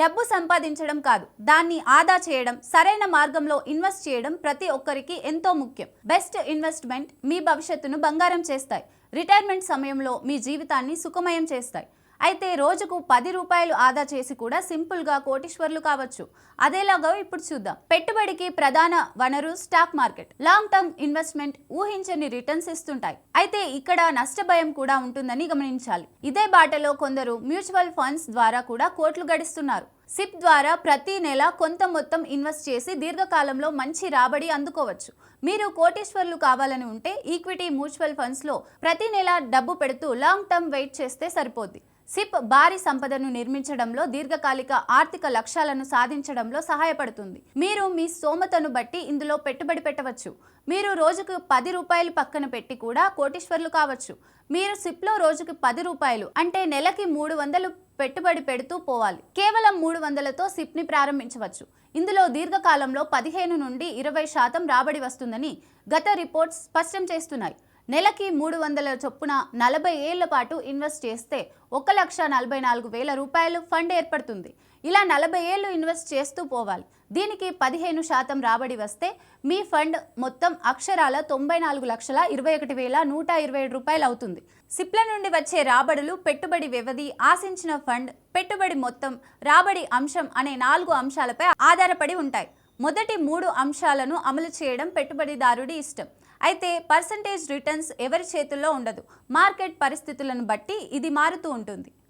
డబ్బు సంపాదించడం కాదు. దాన్ని ఆదా చేయడం సరైన మార్గంలో ఇన్వెస్ట్ చేయడం ప్రతి ఒక్కరికి ఎంతో ముఖ్యం. బెస్ట్ ఇన్వెస్ట్మెంట్ మీ భవిష్యత్తును బంగారం చేస్తాయి. రిటైర్మెంట్ సమయంలో మీ జీవితాన్ని సుఖమయం చేస్తాయి. అయితే రోజుకు పది రూపాయలు ఆదా చేసి కూడా సింపుల్గా కోటీశ్వర్లు కావచ్చు. అదేలాగా ఇప్పుడు చూద్దాం. పెట్టుబడికి ప్రధాన వనరు stock market. Long term investment ఊహించని రిటర్న్స్ ఇస్తుంటాయి. అయితే ఇక్కడ నష్ట భయం కూడా ఉంటుందని గమనించాలి. ఇదే బాటలో కొందరు మ్యూచువల్ ఫండ్స్ ద్వారా కూడా కోట్లు గడిస్తున్నారు. సిప్ ద్వారా ప్రతి నెల కొంత మొత్తం ఇన్వెస్ట్ చేసి దీర్ఘకాలంలో మంచి రాబడి అందుకోవచ్చు. మీరు కోటీశ్వర్లు కావాలని ఉంటే ఈక్విటీ మ్యూచువల్ ఫండ్స్లో ప్రతి నెల డబ్బు పెడుతూ లాంగ్ టర్మ్ వెయిట్ చేస్తే సరిపోద్ది. సిప్ భారీ సంపదను నిర్మించడంలో దీర్ఘకాలిక ఆర్థిక లక్ష్యాలను సాధించడంలో సహాయపడుతుంది. మీరు మీ సోమతను బట్టి ఇందులో పెట్టుబడి పెట్టవచ్చు. మీరు రోజుకు పది రూపాయలు పక్కన పెట్టి కూడా కోటీశ్వర్లు కావచ్చు. మీరు సిప్లో రోజుకి పది రూపాయలు అంటే నెలకి మూడు వందలు పెట్టుబడి పెడుతూ పోవాలి. కేవలం మూడు వందలతో సిప్ని ప్రారంభించవచ్చు. ఇందులో దీర్ఘకాలంలో పదిహేను నుండి ఇరవై శాతం రాబడి వస్తుందని గత రిపోర్ట్స్ స్పష్టం చేస్తున్నాయి. నెలకి మూడు వందల చొప్పున నలభై ఏళ్ళ పాటు ఇన్వెస్ట్ చేస్తే ఒక లక్ష నలభై నాలుగు వేల రూపాయలు ఫండ్ ఏర్పడుతుంది. ఇలా నలభై ఏళ్ళు ఇన్వెస్ట్ చేస్తూ పోవాలి. దీనికి పదిహేను శాతం రాబడి వస్తే మీ ఫండ్ మొత్తం అక్షరాల తొంభై నాలుగు లక్షల ఇరవై ఒకటి వేల నూట ఇరవై ఏడు రూపాయలు అవుతుంది. సిప్ల నుండి వచ్చే రాబడులు పెట్టుబడి వ్యవధి ఆశించిన ఫండ్ పెట్టుబడి మొత్తం రాబడి అంశం అనే నాలుగు అంశాలపై ఆధారపడి ఉంటాయి. మొదటి మూడు అంశాలను అమలు చేయడం పెట్టుబడిదారుడి ఇష్టం. అయితే పర్సంటేజ్ రిటర్న్స్ ఎవరి చేతుల్లో ఉండదు? మార్కెట్ పరిస్థితులను బట్టి ఇది మారుతూ ఉంటుంది.